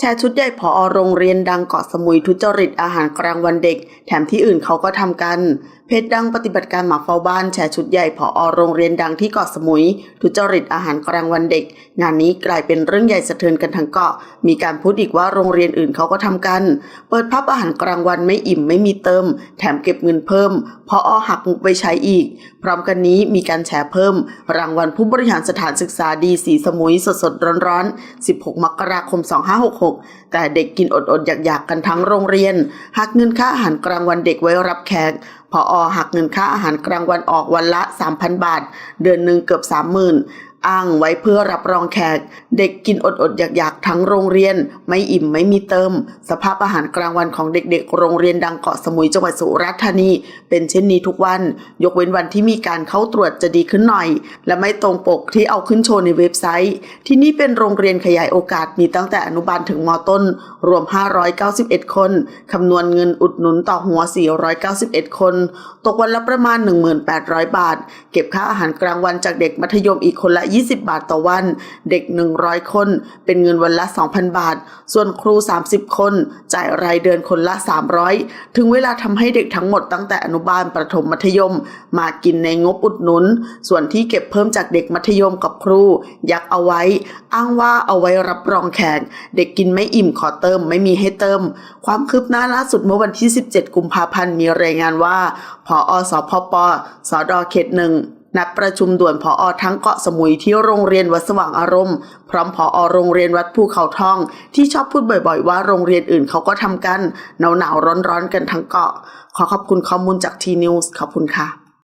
แชร์ชุดใหญ่ผอโรงเรียนดังเกาะสมุยทุจริตอาหารกลางวันเด็ก แถมที่อื่นเขาก็ทำกัน เพจดังปฏิบัติการหมาเฝ้าบ้านแชร์ชุดใหญ่ผอโรงเรียนดังที่เกาะสมุย ทุจริตอาหารกลางวันเด็ก งานนี้กลายเป็นเรื่องใหญ่สะเทือนกันทั้งเกาะ มีการพูดอีกว่าโรงเรียนอื่นเขาก็ทำกัน เปิดพับอาหารกลางวันไม่อิ่มไม่มีเติม แถมเก็บเงินเพิ่มพอหักงบไปใช้อีก พร้อมกันนี้มีการแฉเพิ่ม รางวัลผู้บริหารสถานศึกษาดีสีสมุยสดๆร้อนๆ 16 มกราคม 2566 แต่เด็กกินอดๆอยากๆกันทั้งโรงเรียนหักเงินค่าอาหารกลางวันเด็กไว้รับแขก พออหักเงินค่าอาหารกลางวันออกวันละ 3,000 บาท เดือนหนึ่งเกือบ 30,000 อ้างไว้เพื่อรับรองแขก เด็กกินอดๆอยากๆ ทั้งโรงเรียน ไม่อิ่มไม่มีเติม สภาพอาหารกลางวันของเด็กๆ โรงเรียนดังเกาะสมุยจังหวัดสุราษฎร์ธานี เป็นเช่นนี้ทุกวัน ยกเว้นวันที่มีการเข้าตรวจจะดีขึ้นหน่อย และไม่ตรงปกที่เอาขึ้นโชว์ในเว็บไซต์ ที่นี่เป็นโรงเรียนขยายโอกาสมีตั้งแต่อนุบาลถึงมต้น รวม 591 คนคำนวณเงินอุดหนุนต่อหัว 491 คน ตกวันละประมาณ 1,800 บาท เก็บค่าอาหารกลางวันจากเด็กมัธยมอีกคนละ20 บาทต่อวัน เด็ก 100 คน เป็นเงินวันละ 2,000 บาท ส่วนครู 30 คน จ่ายรายเดือนคนละ 300 ถึงเวลาทำให้เด็กทั้งหมดตั้งแต่อนุบาลประถมมัธยม มากินในงบอุดหนุน ส่วนที่เก็บเพิ่มจากเด็กมัธยมกับครู ยักเอาไว้ อ้างว่าเอาไว้รับรองแขกเด็กกินไม่อิ่มขอเติมไม่มีให้เติม ความคืบหน้าล่าสุดเมื่อวันที่ 17 กุมภาพันธ์มีรายงานว่าพออสพปสดเขตหนึ่ง นัดประชุมด่วนผออทั้งเกาะสมุยที่โรงเรียนวัดสว่างอารมณ์ พร้อมผออโรงเรียนวัดภูเขาทอง ที่ชอบพูดบ่อยๆ ว่าโรงเรียนอื่นเขาก็ทำกันหนาวๆร้อนๆกันทั้งเกาะ ขอขอบคุณข้อมูลจากทีนิวส์ขอบคุณค่ะ